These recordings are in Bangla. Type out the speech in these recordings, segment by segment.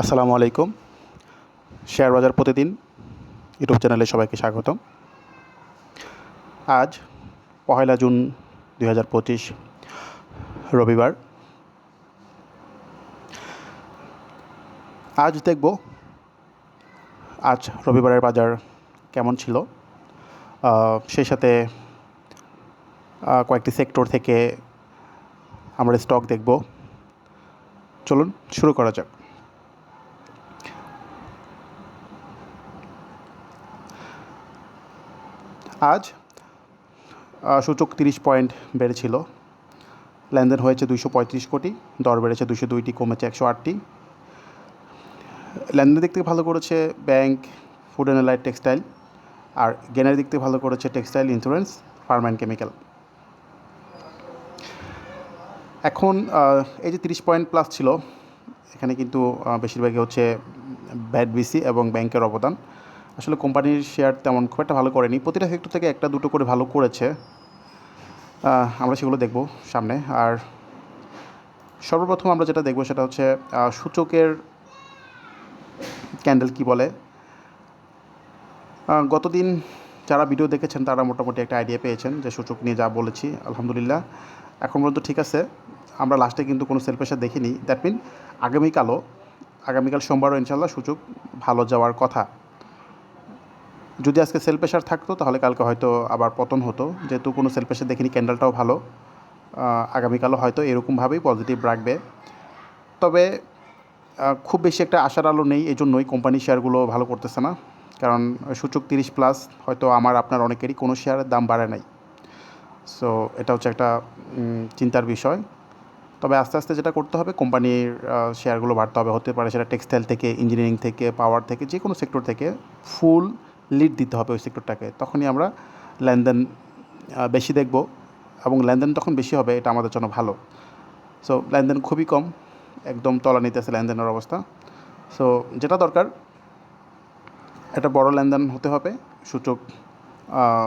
আসসালামু আলাইকুম। শেয়ার বাজার প্রতিদিন ইউটিউব চ্যানেলে সবাইকে স্বাগতম। আজ পহেলা জুন দুই হাজার পঁচিশ, রবিবার। আজ দেখব আজ রবিবারের বাজার কেমন ছিল। সেই সাথে কয়েকটি সেক্টর থেকে আমরা স্টক দেখব। চলুন শুরু করা যাক। আজ সূচক তিরিশ পয়েন্ট বেড়েছিল। লেনদেন হয়েছে দুইশো পঁয়ত্রিশ কোটি, দর বেড়েছে দুশো দুইটি, কমেছে একশো আটটি। লেনদেনের দিক থেকে ভালো করেছে bank, food and light textile, আর গেনের দিক থেকে ভালো করেছে textile, insurance, pharma and chemical. এখন এই যে তিরিশ পয়েন্ট প্লাস ছিল, এখানে কিন্তু বেশিরভাগই হচ্ছে ব্যাড বিসি এবং ব্যাংকের অবদান। আসলে কোম্পানির শেয়ার তেমন খুব একটা ভালো করেনি। প্রতিটা সেক্টর থেকে একটা দুটো করে ভালো করেছে। আমরা সেগুলো দেখব সামনে। আর সর্বপ্রথম আমরা যেটা দেখব সেটা হচ্ছে সূচকের ক্যান্ডেল কি বলে? গতদিন যারা ভিডিও দেখেছেন তারা মোটামুটি একটা আইডিয়া পেয়েছেন যে সূচক নিয়ে যা বলেছি, আলহামদুলিল্লাহ। এখন পর্যন্ত ঠিক আছে। আমরা লাস্টে কিন্তু কোনো সেল প্রেশার দেখিনি। দ্যাট মিন আগামীকালও, আগামীকাল সোমবারও ইনশাল্লাহ সূচক ভালো যাওয়ার কথা। যদি আজকে সেল প্রেশার থাকতো, তাহলে কালকে হয়তো আবার পতন হতো। যেহেতু কোনো সেল প্রেশার দেখিনি ক্যান্ডেলটাও ভালো। আগামীকালও হয়তো এরকমভাবেই পজিটিভ রাখবে। তবে খুব বেশি একটা আশার আলো নেই এই জন্যই কোম্পানি শেয়ারগুলো ভালো করতেছে না। কারণ সূচক তিরিশ প্লাস হয়তো আমার, আপনার অনেকেরই কোনো শেয়ারের দাম বাড়ে নাই। সো এটা হচ্ছে একটা চিন্তার বিষয়। তবে আস্তে আস্তে যেটা করতে হবে কোম্পানির শেয়ারগুলো বাড়তে হবে। হতে পারে সেটা টেক্সটাইল থেকে ইঞ্জিনিয়ারিং থেকে পাওয়ার থেকে যে কোনো সেক্টর থেকে। ফুল লিড দিতে হবে ওই সেক্টরটাকে তখনই আমরা লেনদেন বেশি দেখব এবং লেনদেন তখন বেশি হবে, এটা আমাদের জন্য ভালো। সো লেনদেন খুবই কম, একদম তলা নিতে আছে লেনদেনের অবস্থা। সো যেটা দরকার, একটা বড় লেনদেন হতে হবে, সূচক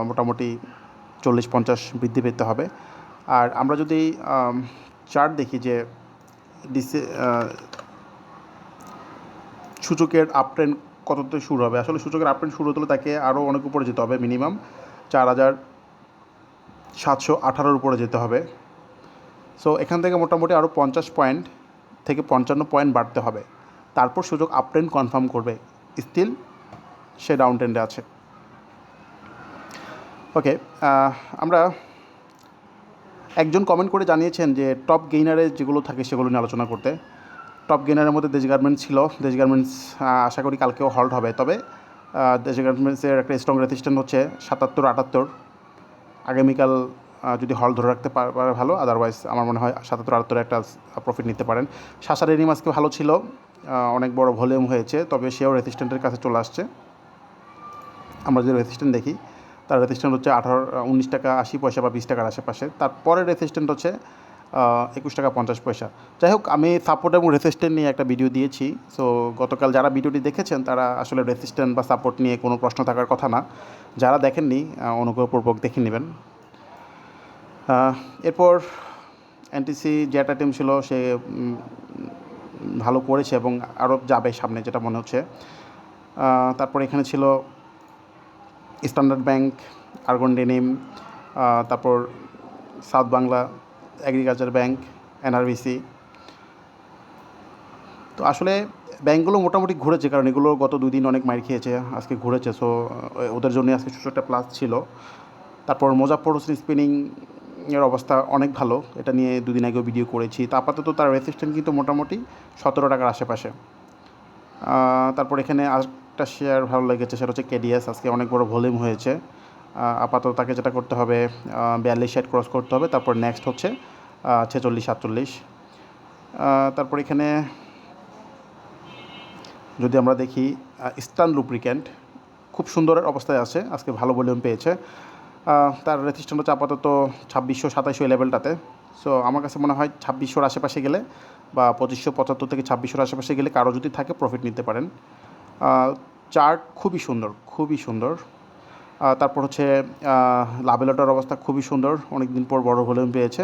মোটামুটি চল্লিশ, পঞ্চাশ বৃদ্ধি পেতে হবে। আর আমরা যদি চার্ট দেখি যে ডিসে সূচকের আপ ট্রেন্ড কততে শুরু হবে? আসলে সূচকের আপ শুরু হতে হলে তাকে আরও অনেক উপরে যেতে হবে মিনিমাম চার হাজার সাতশো আঠারোর উপরে যেতে হবে। সো এখান থেকে মোটামুটি আরও পঞ্চাশ পয়েন্ট থেকে পঞ্চান্ন পয়েন্ট বাড়তে হবে। তারপর সূচক আপ ট্রেন্ড কনফার্ম করবে। স্টিল সে ডাউন ট্রেন্ডে আছে। ওকে আমরা একজন কমেন্ট করে জানিয়েছেন যে টপ গেইনারে যেগুলো থাকে সেগুলো নিয়ে আলোচনা করতে। টপ গেনারের মধ্যে দেশ গার্মেন্টস ছিল, দেশ গার্মেন্টস আশা করি কালকেও হল্ট হবে। তবে দেশ গার্মেন্টসের একটা স্ট্রং রেজিস্ট্যান্ট হচ্ছে সাতাত্তর, আটাত্তর। আগামীকাল যদি হল ধরে রাখতে পার- ভালো আদারওয়াইজ আমার মনে হয় সাতাত্তর, আটাত্তর একটা প্রফিট নিতে পারেন। শাসার এনিম আজকে ভালো ছিল অনেক বড় ভলিউম হয়েছে, তবে সেও রেজিস্ট্যান্টের কাছে চলে আসছে। আমরা যে রেজিস্ট্যান্ট দেখি, তার রেজিস্ট্যান্ট হচ্ছে আঠারো, উনিশ টাকা আশি পয়সা বা বিশ টাকার আশেপাশে। তারপরে রেজিস্ট্যান্ট হচ্ছে একুশ টাকা পঞ্চাশ পয়সা। যাই হোক, আমি সাপোর্ট এবং রেসিস্ট্যান্ট নিয়ে একটা ভিডিও দিয়েছি। সো গতকাল যারা ভিডিওটি দেখেছেন, তারা আসলে রেসিস্ট্যান্ট বা সাপোর্ট নিয়ে কোনো প্রশ্ন থাকার কথা না। যারা দেখেননি অনুগ্রহপূর্বক দেখে নেবেন। এরপর এনটিসি যে আইটেম ছিল, সে ভালো করেছে এবং আরও যাবে সামনে, যেটা মনে হচ্ছে। তারপর এখানে ছিল স্ট্যান্ডার্ড ব্যাংক আর্গন ডেনিম তারপর South Bangla agriculture bank NRBC তো আসলে ব্যাংকগুলো মোটামুটি ঘুরেছে, কারণ এগুলো গত দুই দিন অনেক মাইর খেয়েছে, আজকে ঘুরেছে সো ওদের জন্য আজকে সূচকটা প্লাস ছিল। তারপর মোজাফর হোসেন স্পিনিং এর অবস্থা অনেক ভালো, এটা নিয়ে দুদিন আগেও ভিডিও করেছি। তা আপাতত তার রেসিস্ট্যান্ট কিন্তু মোটামুটি সতেরো টাকার আশেপাশে। তারপর এখানে আরেকটা শেয়ার ভালো লেগেছে, সেটা হচ্ছে কেডিএস আজকে অনেক বড় ভলিউম হয়েছে। আপাতত তাকে যেটা করতে হবে বিয়াল্লিশ ষাট ক্রস করতে হবে, তারপর নেক্সট হচ্ছে ছেচল্লিশ, সাতচল্লিশ। তারপর এখানে যদি আমরা দেখি ইস্টার্ন লুপ্রিক্যান্ট খুব সুন্দরের অবস্থায় আছে, আজকে ভালো ভলিউম পেয়েছে। তার রেজিস্ট্যান্ট হচ্ছে আপাতত ছাব্বিশশো, সাতাইশশো এই লেভেলটাতে সো আমার কাছে মনে হয় ছাব্বিশশোর আশেপাশে গেলে বা পঁচিশশো, পঁচাত্তর থেকে ছাব্বিশশোর আশেপাশে গেলে কারও যদি থাকে প্রফিট নিতে পারেন। চার্ট খুবই সুন্দর খুবই সুন্দর। তারপর হচ্ছে লাভেলটার অবস্থা খুবই সুন্দর অনেক দিন পর বড় ভলিউম পেয়েছে।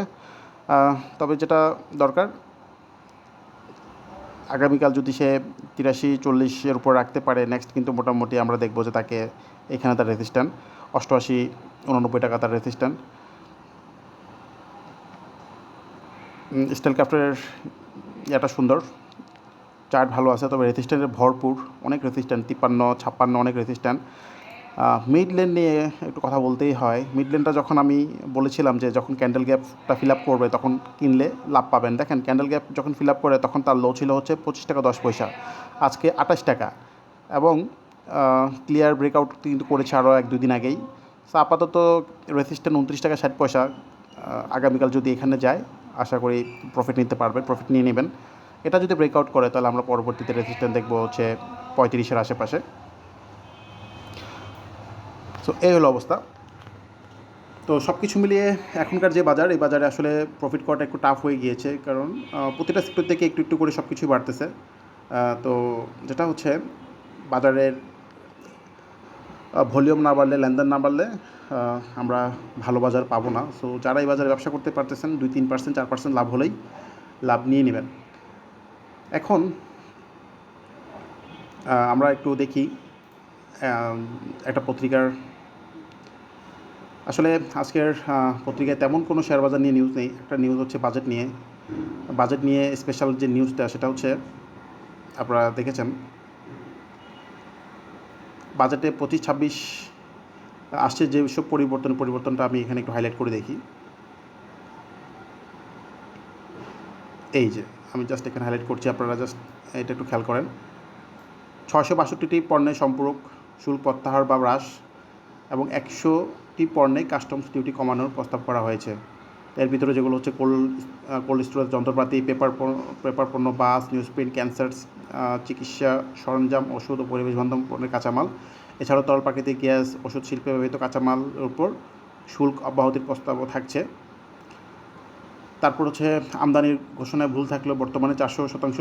তবে যেটা দরকার, আগামীকাল যদি সে তিরাশি চল্লিশের উপর রাখতে পারে নেক্সট কিন্তু মোটামুটি আমরা দেখব যে তাকে এখানে তার রেজিস্ট্যান্ট অষ্টআশি উননব্বই টাকা তার রেজিস্ট্যান্ট স্টাইল ক্রাফটের এটা সুন্দর চার্ট ভালো আছে, তবে রেজিস্ট্যান্টের ভরপুর, অনেক রেজিস্ট্যান্ট তিপ্পান্ন, ছাপ্পান্ন অনেক রেজিস্ট্যান্ট মিড লেন নিয়ে একটু কথা বলতেই হয়। মিড লেনটা যখন আমি বলেছিলাম যে যখন ক্যান্ডেল গ্যাপটা ফিল আপ করবে তখন কিনলে লাভ পাবেন। দেখেন ক্যান্ডেল গ্যাপ যখন ফিল আপ করে তখন তার লো ছিল হচ্ছে পঁচিশ টাকা দশ পয়সা, আজকে আঠাশ টাকা। এবং ক্লিয়ার ব্রেকআউট কিন্তু করেছে আরও এক দুদিন আগেই। সো আপাতত রেজিস্ট্যান্ট উনত্রিশ টাকা ষাট পয়সা আগামীকাল যদি এখানে যায়, আশা করি প্রফিট নিতে পারবে প্রফিট নিয়ে নেবেন। এটা যদি ব্রেকআউট করে তাহলে আমরা পরবর্তীতে রেজিস্ট্যান্ট দেখব হচ্ছে পঁয়ত্রিশের আশেপাশে। সো এই হলো অবস্থা। তো সব কিছু মিলিয়ে এখনকার যে বাজার, এই বাজারে আসলে প্রফিট করাটা একটু টাফ হয়ে গিয়েছে। কারণ প্রতিটা সেক্টর থেকে একটু একটু করে সব কিছুই বাড়তেছে তো যেটা হচ্ছে, বাজারের ভলিউম না বাড়লে, লেনদেন না বাড়লে আমরা ভালো বাজার পাবো না। সো যারা এই বাজারে ব্যবসা করতে পারতেছেন, দুই তিন পার্সেন্ট চার পার্সেন্ট লাভ হলেই লাভ নিয়ে নেবেন। এখন আমরা একটু দেখি একটা পত্রিকার আসলে আজকের পত্রিকায় তেমন কোনো শেয়ার বাজার নিয়ে নিউজ নেই। একটা নিউজ হচ্ছে বাজেট নিয়ে। বাজেট নিয়ে স্পেশাল যে নিউজটা সেটা হচ্ছে আপনারা দেখেছেন। বাজেটে পঁচিশ, ছাব্বিশ, আসছে যে সব পরিবর্তন, পরিবর্তনটা আমি এখানে একটু হাইলাইট করে দেখি। এই যে, আমি জাস্ট এখানে হাইলাইট করছি, আপনারা জাস্ট এটা একটু খেয়াল করেন। ছয়শো বাষট্টিটি পণ্যের সম্পূরক, শুল্ক, প্রত্যাহার বা হ্রাস এবং একশোটি পণ্যে কাস্টমস ডিউটি কমানোর প্রস্তাব করা হয়েছে। এর ভিতরে যেগুলো হচ্ছে কোল্ড কোল্ড স্টোরেজ, যন্ত্রপাতি, পেপার পেপার পণ্য, বাস, নিউজ প্রিন্ট ক্যান্সার চিকিৎসা সরঞ্জাম, ওষুধ ও পরিবেশ বান্ধব পণ্যের কাঁচামাল। এছাড়াও তরল প্রাকৃতিক গ্যাস, ওষুধ শিল্পে ব্যবহৃত কাঁচামাল উপর শুল্ক অব্যাহতির প্রস্তাবও থাকছে। তারপর হচ্ছে আমদানির ঘোষণায় ভুল থাকলেও বর্তমানে চারশো শতাংশ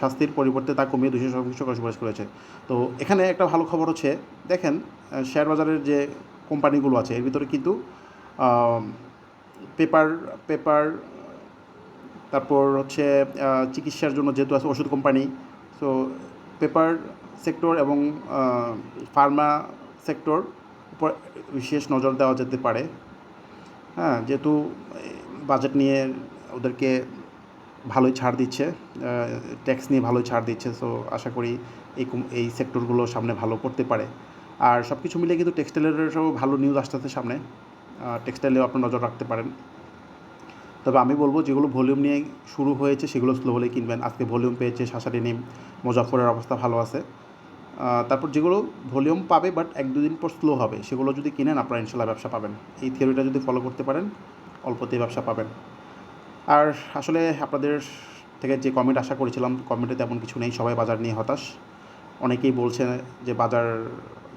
শাস্তির পরিবর্তে তা কমিয়ে দুশো শতাংশ সুপারিশ করেছে। তো এখানে একটা ভালো খবর হচ্ছে, দেখেন শেয়ার বাজারের যে কোম্পানিগুলো আছে, এর ভিতরে কিন্তু পেপার পেপার, তারপর হচ্ছে চিকিৎসার জন্য যেহেতু আছে ওষুধ কোম্পানি সো পেপার সেক্টর এবং ফার্মা সেক্টর উপর বিশেষ নজর দেওয়া যেতে পারে। হ্যাঁ যেহেতু বাজেট নিয়ে ওদেরকে ভালোই ছাড় দিচ্ছে ট্যাক্স নিয়ে ভালোই ছাড় দিচ্ছে সো আশা করি এই এই সেক্টরগুলো সামনে ভালো করতে পারে। আর সব কিছু মিলিয়ে কিন্তু টেক্সটাইলেরও ভালো নিউজ আসতে আসতেছে সামনে টেক্সটাইলেও আপনার নজর রাখতে পারেন। তবে আমি বলব, যেগুলো ভলিউম নিয়ে শুরু হয়েছে সেগুলো স্লো হলেই কিনবেন। আজকে ভলিউম পেয়েছে শাসারি নিম মুজাফরের অবস্থা ভালো আছে। তারপর যেগুলো ভলিউম পাবে বাট এক দুদিন পর স্লো হবে, সেগুলো যদি কিনেন, আপনারা ইনশাল্লাহ ব্যবসা পাবেন। এই থিওরিটা যদি ফলো করতে পারেন অল্পতেই ব্যবসা পাবেন। আর আসলে আপনাদের থেকে যে কমেন্ট আশা করেছিলাম কমেন্টে তেমন কিছু নেই, সবাই বাজার নিয়ে হতাশ। অনেকেই বলছে যে বাজার,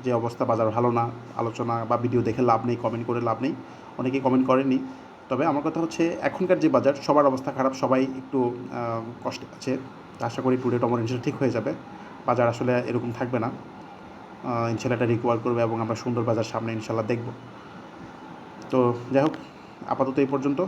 যে অবস্থা বাজার ভালো না, আলোচনা বা ভিডিও দেখে লাভ নেই কমেন্ট করে লাভ নেই। অনেকেই কমেন্ট করেনি তবে আমার কথা হচ্ছে, এখনকার যে বাজার, সবার অবস্থা খারাপ, সবাই একটু কষ্টে আছে। আশা করি টুডে টমোর ইনশাল্লাহ ঠিক হয়ে যাবে। বাজার আসলে এরকম থাকবে না। ইনশাল্লাহ এটা করবে এবং আমরা সুন্দর বাজার সামনে ইনশাল্লাহ দেখব। তো যাই হোক আপাতত এই পর্যন্ত।